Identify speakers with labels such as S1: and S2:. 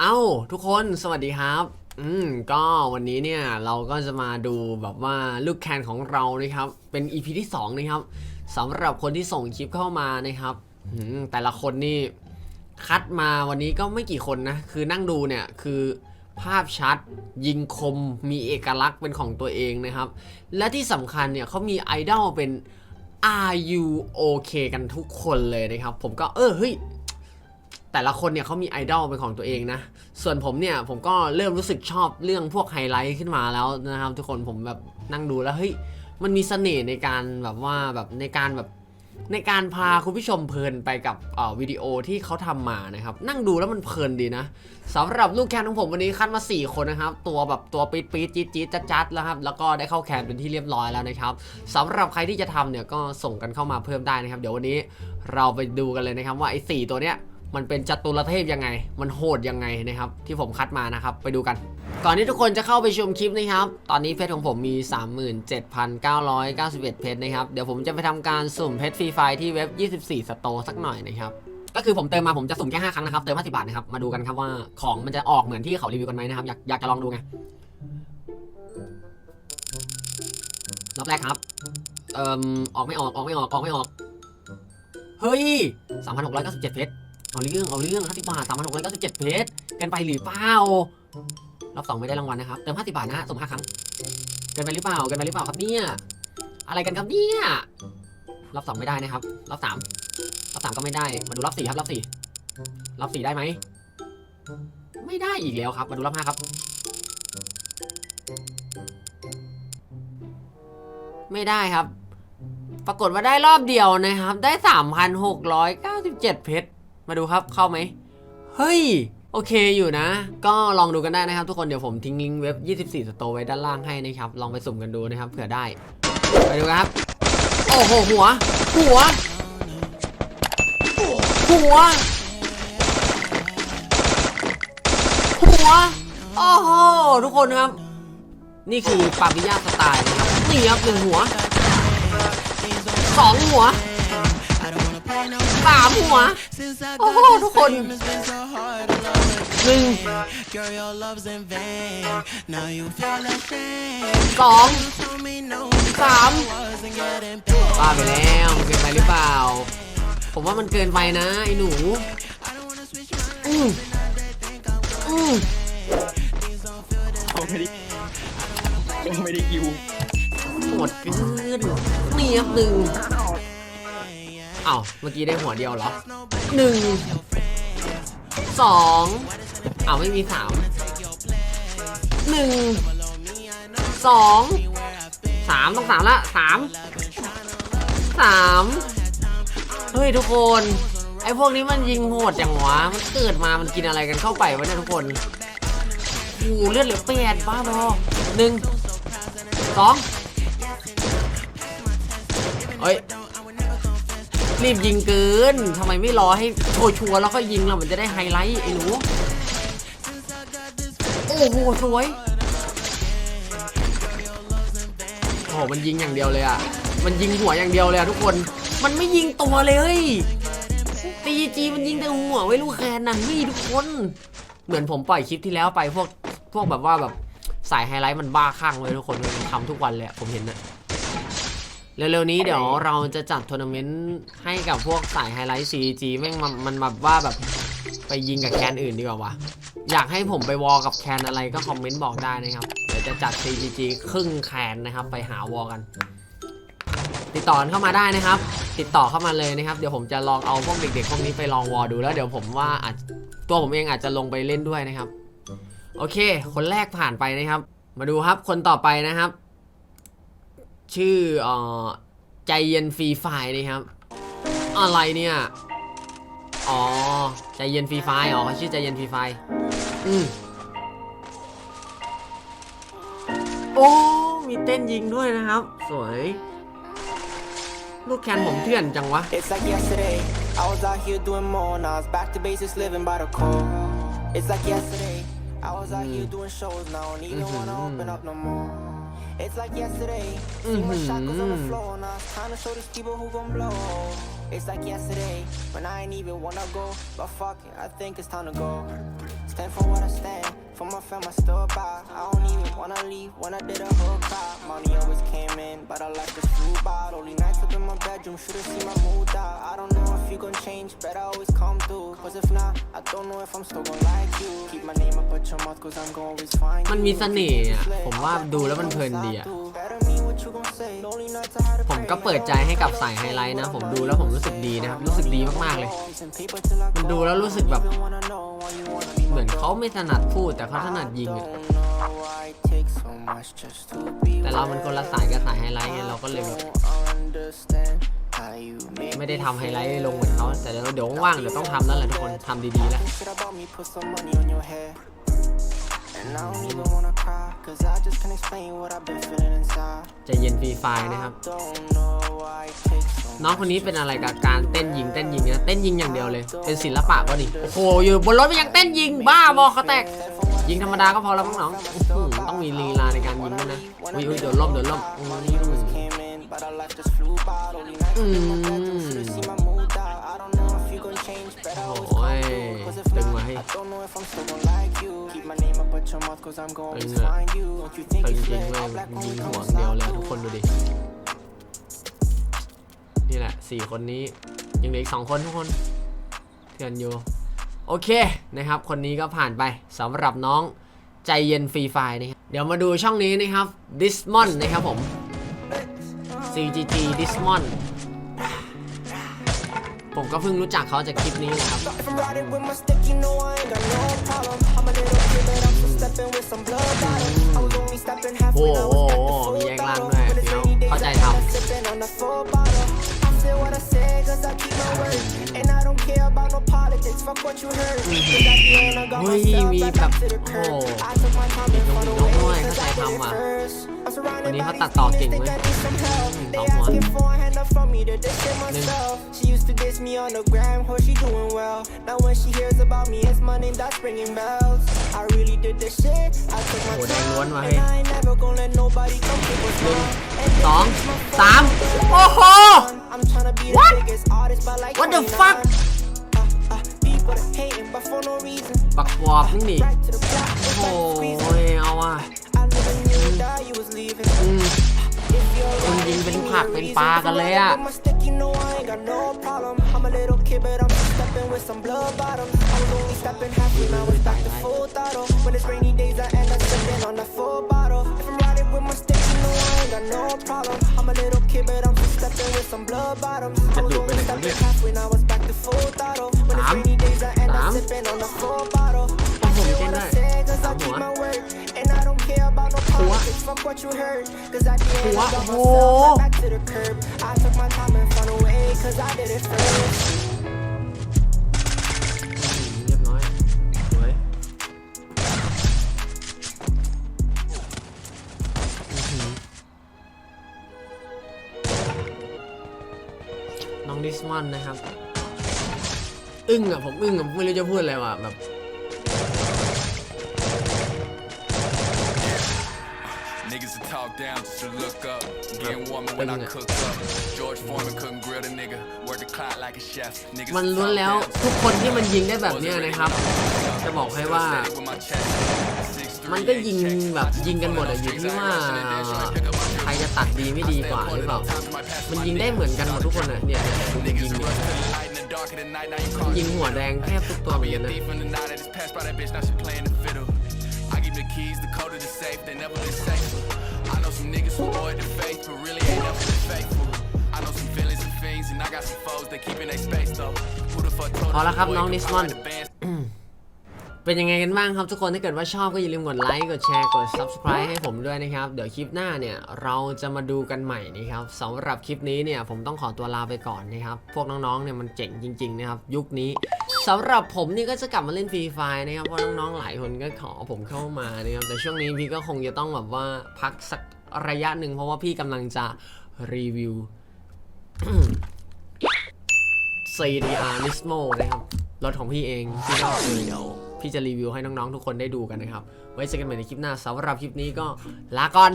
S1: เอ้าทุกคนสวัสดีครับ อืมก็วันนี้เนี่ยเราก็จะมาดูแบบว่าลูกแคนของเรานะครับ เป็น EP ที่2นะครับสำหรับคนที่ส่งคลิปเข้ามานะครับอืมแต่ละคนนี่คัดมาวันนี้ก็ไม่กี่คนนะ คือนั่งดูเนี่ยคือภาพชัด ยิงคมมีเอกลักษณ์เป็นของตัวเองนะครับ และที่สำคัญเนี่ยเขามีไอดอลเป็น Are you okay กันทุกคนเลยนะครับ ผมก็เออเฮ้ย แต่ละคนเนี่ยเขามีไอดอลเป็นของตัวเองนะ ส่วนผมเนี่ยผมก็เริ่มรู้สึกชอบเรื่องพวกไฮไลท์ขึ้นมาแล้วนะครับ ทุกคนผมแบบนั่งดูแล้วเฮ้ยมันมีเสน่ห์ในการแบบว่าแบบในการแบบในการพาคุณผู้ชมเพลินไปกับเอ่อวิดีโอที่เขาทำมานะครับ นั่งดูแล้วมันเพลินดีนะสำหรับลูกแคนของผมวันนี้คัดมา 4 คนนะครับ ตัวแบบตัวปี๊ดปี๊ดจี๊ดจี๊ดจัดจัดแล้วครับ แล้วก็ได้เข้าแคนเป็นที่เรียบร้อยแล้วนะครับสำหรับใครที่จะทำเนี่ยก็ส่งกันเข้ามาเพิ่มได้นะครับ เดี๋ยววันนี้เราไปดูกันเลยนะครับว่าไอ้สตัวเนี้ย มันเป็นจัตุรเทพยังไง มันโหดยังไงนะครับ ที่ผมคัดมานะครับ ไปดูกัน ก่อนที่ทุกคนจะเข้าไปชมคลิปนะครับ ตอนนี้เพชรของผมมี 37,991 เพชรนะครับ เดี๋ยวผมจะไปทำการสุ่มเพชรฟรีไฟที่เว็บ 24 สโตร์สักหน่อยนะครับ ก็คือผมเติมมาผมจะสุ่มแค่5ครั้งนะครับ เติม50บาทนะครับ มาดูกันครับว่าของมันจะออกเหมือนที่เขารีวิวกันไหมนะครับ อยากอยากจะลองดูไงรอบแรกครับ เอ่มออกไม่ออก ออกไม่ออก ออกไม่ออก เฮ้ย 3,697 เพชร เอาเรื่องเอาเรื่อง50บาท3,697เพชรเกินไปหรือเปล่ารอบสองไม่ได้รางวัลนะครับเติม50บาทนะฮะสุ่ม5ครั้งเกินไปหรือเปล่าเกินไปหรือเปล่าครับเนี่ยอะไรกันครับเนี่ยรอบสองไม่ได้นะครับรอบสามรอบสามก็ไม่ได้มาดูรอบสี่ครับรอบสี่รอบสี่ได้ไหมไม่ได้อีกแล้วครับ มาดูรอบห้าครับ ไม่ได้ครับ ปรากฏว่าได้รอบเดียวนะครับ ได้ 3,697 เพชร มาดูครับเข้าไหมเฮ้ยโอเคอยู่นะ ก็ลองดูกันได้นะครับทุกคนเดี๋ยวผมทิ้งลิงก์เว็บ 24 สโตร์ไว้ด้านล่างให้นะครับ ลองไปสุ่มกันดูนะครับเผื่อได้ ไปดูกันครับ โอ้โหหัว หัว หัว หัว โอ้โหทุกคนครับ นี่คือปาปิยาสไตล์นะครับนี่ครับหนึ่งหัวสองหัว สามหัว โอ้โห ทุกคนหนึ่งสองสามบ้าไปแล้วมันเกินไปหรือเปล่า ผมว่ามันเกินไปนะไอ้หนู อืมอืม
S2: ก็ไม่ได้ก็ไม่ได้คิว
S1: หมดเกินนี่ครับหนึ่ง อ้าวเมื่อกี้ได้หัวเดียวเหรอหนึ่งสองเอ้าไม่มีสามหนึ่งสองสามต้องสามละสามสามเฮ้ยทุกคนไอ้พวกนี้มันยิงโหดจังวะมันเกิดมามันกินอะไรกันเข้าไปวะเนี่ยทุกคนโอ้โหเลือดเหลือแปดบ้าบอหนึ่งสองเฮ้ย รีบยิงเกินทำไมไม่รอให้โชว์ชัวแล้วก็ยิงเรามันจะได้ไฮไลท์ไอ้หนูโอ้โหสวยโอ้โหมันยิงอย่างเดียวเลยอะมันยิงหัวอย่างเดียวเลยอะทุกคน มันไม่ยิงตัวเลยตีจีมันยิงแต่หัวไว้ลูกแคนนั่นนี่ทุกคน เหมือนผมปล่อยคลิปที่แล้วไปพวกพวกแบบว่าแบบสายไฮไลท์มันบ้าคลั่งเลยทุกคนมันทำทุกวันเลยผมเห็นนะ เร็วๆนี้เดี๋ยวเราจะจัดทัวร์นาเมนต์ให้กับพวกสายไฮไลท์ CG แม่งมันมันแบบว่าแบบไปยิงกับแคนอื่นดีกว่าวะอยากให้ผมไปวอลกับแคนอะไรก็คอมเมนต์บอกได้นะครับเดี๋ยวจะจัด CG ครึ่งแคนนะครับไปหาวอลกัน ติดต่อเข้ามาได้นะครับ ติดต่อเข้ามาเลยนะครับ เดี๋ยวผมจะลองเอาพวกเด็กๆพวกนี้ไปลองวอลดูแล้วเดี๋ยวผมว่าอาจตัวผมเองอาจจะลงไปเล่นด้วยนะครับ โอเค คนแรกผ่านไปนะครับ มาดูครับคนต่อไปนะครับ ชื่อเอ่อใจเย็นฟรีไฟล์นะครับ อะไรเนี่ย อ๋อ ใจเย็นฟรีไฟล์อ๋อเขาชื่อใจเย็นฟรีไฟล์อืมโอ้ มีเต้นยิงด้วยนะครับ สวย ลูกแคนผมเถื่อนจังวะ
S3: It's like yesterday, I was out here doing more. Now it's back to basics, living by the code. It's like yesterday, I was out here doing shows. Now I don't even wanna open up no more. It's like yesterday, see my mm-hmm. shackles on the floor. Now it's time to show these people who gon' blow. It's like yesterday, when I ain't even wanna go. But fuck it, I think it's time to go. Stand for what off at my store by. I don't even wanna leave when I did a whole cop. Money always came in, but I like just flew by. Only nights up in my bedroom, should've seen my mood out. I don't know if you gon' change, better always come through. Cause if not, I don't know if I'm still gon' like you. Keep my name up at your mouth, cause I'm gon' always find you.
S1: มันมีเสน่ห์อะผมว่าดูแล้วมันเพลินดีอะ
S3: Better mean what you gon' say. Lonely nights I had to
S1: ผม
S3: pray.
S1: ก็เปิดใจให้กับสายไฮไลท์นะ ผมดูแล้วผมรู้สึกดีนะครับ รู้สึกดีมากๆเลย มันดูแล้วรู้สึกแบบเหมื อนเขาไม่ถนัดพูดแต่เขาถนัดยิงอะแต่เรามันคนละสายกับสายไฮไลท์ไงเราก็เลยแบบไม่ได้ทำไฮไลท์ลงเหมือนเขาแต่เดี๋ยวเดี๋ยวว่างๆเดี๋ยวต้องทำแล้วแหละทุกคนทำดีๆแล้ว
S3: And I don't even wanna cry, cause I just can't explain what I've been feeling inside.
S1: ใจะเย็นฟรีไฟล์นะครับ น้องคนนี้เป็นอะไรกับการเต้นยิงเต้นยิงเนี่ยเต้นยิงอย่างเดียวเลย เป็นศิลปะป่ะดิโอ้โหอยู่บนรถมันยังเต้นยิงบ้าบอเขาแตก ยิงธรรมดาก็พอแล้วน้องต้องมีลีลาในการยิงด้วยนะอุ้ยเดี๋ยวล่มเดี๋ยวล่มอื้
S3: ออืม
S1: โอ้ยดึงมาให้
S3: Don't เนี่ยเต้
S1: งจริงเลยยิงหัวเดียว
S3: now.
S1: เลยทุกคนดูดิ นี่แหละสี่คนนี้ยังเหลืออีกสองคนทุกคนเถื่อนอยู่โอเคนะครับ คนนี้ก็ผ่านไปสำหรับน้องใจเย็นฟรีไฟนะครับเดี๋ยวมาดูช่องนี้นะครับ Dismon นะครับผม CGG Dismon ผมก็เพิ่งรู้จักเขาจากคลิปนี้นะครับ
S3: If I'm riding with
S1: เฮ้ย
S3: myself
S1: มี
S3: right
S1: แบบ
S3: back to the
S1: โอ้โห
S3: curb. I took my time and fun
S1: น้อง
S3: away,
S1: ด้วย
S3: cause
S1: เข้าใจ
S3: I did it
S1: ทำอะ
S3: first. I'm
S1: วัน
S3: surrounded
S1: นี้
S3: by
S1: เขา
S3: these
S1: ตัดต่อ
S3: demons,
S1: เก่ง
S3: they
S1: เว้ย
S3: got me some help. They
S1: เอาหัว
S3: asking for a hand up from me to diss it myself. She used to diss me on the gram, hope she doing well. Now when she hears about me, it's money that's ringing bells. I really did this shit. I took my
S1: โอ้แดงล้วน
S3: time,
S1: ว่ะ
S3: and
S1: เฮ้ย
S3: I ain't never gonna let nobody come take what's mine. And
S1: สอง
S3: this is my
S1: สาม
S3: fault.
S1: โอ้โห
S3: I'm tryna be the
S1: What?
S3: biggest artist by like
S1: What the
S3: 29.
S1: fuck? บักวอบนี่นี่
S3: Right to the block,
S1: โอ้
S3: it's
S1: โห
S3: like squeezing.
S1: เอาว่ะ
S3: I never knew that you was leaving.
S1: อืม
S3: If you're
S1: คนยิงเป็นผักเป็นปลากันเลยอะ
S3: I'm a stick, no problem. I'm a little kid, but I'm just stepping with some blood bottoms. I was only stepping half when I was back to full throttle. When it's rainy days, I end up sipping on the full bottle. I say what I said, cause I keep my word. And I don't care about no politics, fuck what you heard. Cause at the end, I got
S1: ồ.
S3: myself back to the curb. I took my time and fun away, cause I did it first.
S1: ดิสมอนนะครับ อึ้งอะผมอึ้งอะไม่รู้จะพูดอะไรว่ะแบบ
S4: talk down just to look up. Getting warmer when I cook up. George Foreman couldn't grill the nigga. Work the clock like a chef. Niggas
S1: มัน
S4: will
S1: ล้วน
S4: talk
S1: แล้ว
S4: down
S1: ทุกคนที่มันยิงได้แบบเนี้ยนะครับ จะบอกให้ว่า
S4: with my chest.
S1: มันก็ยิงแบบยิงกันหมดอะอยู่ที่ว่าใครจะตัดดีไม่ดีกว่าหรือเปล่า มันยิงได้เหมือนกันหมดทุกคนอะเนี่ยเนี่ยดูมันยิงเนี่ย
S4: Light in the dark of the night, now you call
S1: ยิงหัวแดงแทบทุกตัวเหมือนกันนะ
S4: thief in the night. I just passed by that bitch, now she playing the fiddle. I give the keys, the code of the safe, they never been safer. I know some niggas who avoid the faith, but really ain't never been faithful. I know some feelings and fiends, and I got some foes, they keeping their space though. Who the fuck told
S1: พอ
S4: us
S1: แล้วครับ
S4: boy
S1: น้อง
S4: could
S1: นิส
S4: pop
S1: มอน
S4: like the bands?
S1: เป็นยังไงกันบ้างครับทุกคนถ้าเกิดว่าชอบก็อย่าลืมกดไลค์กดแชร์กด subscribe ให้ผมด้วยนะครับ เดี๋ยวคลิปหน้าเนี่ยเราจะมาดูกันใหม่นะครับสำหรับคลิปนี้เนี่ยผมต้องขอตัวลาไปก่อนนะครับ พวกน้องๆเนี่ยมันเจ๋งจริงๆนะครับยุคนี้สำหรับผมนี่ก็จะกลับมาเล่นฟรีไฟนะครับเพราะน้องๆหลายคนก็ขอผมเข้ามานะครับแต่ช่วงนี้พี่ก็คงจะต้องแบบว่าพักสัก ระยะหนึ่งเพราะว่าพี่กำลังจะรีวิว CDR Nismo นะครับ รถของพี่เองพี่ก็เออเดี๋ยวพี่จะรีวิวให้น้องๆทุกคนได้ดูกันนะครับ ไว้เจอกันใหม่ในคลิปหน้าสำหรับคลิปนี้ก็ลาก่อน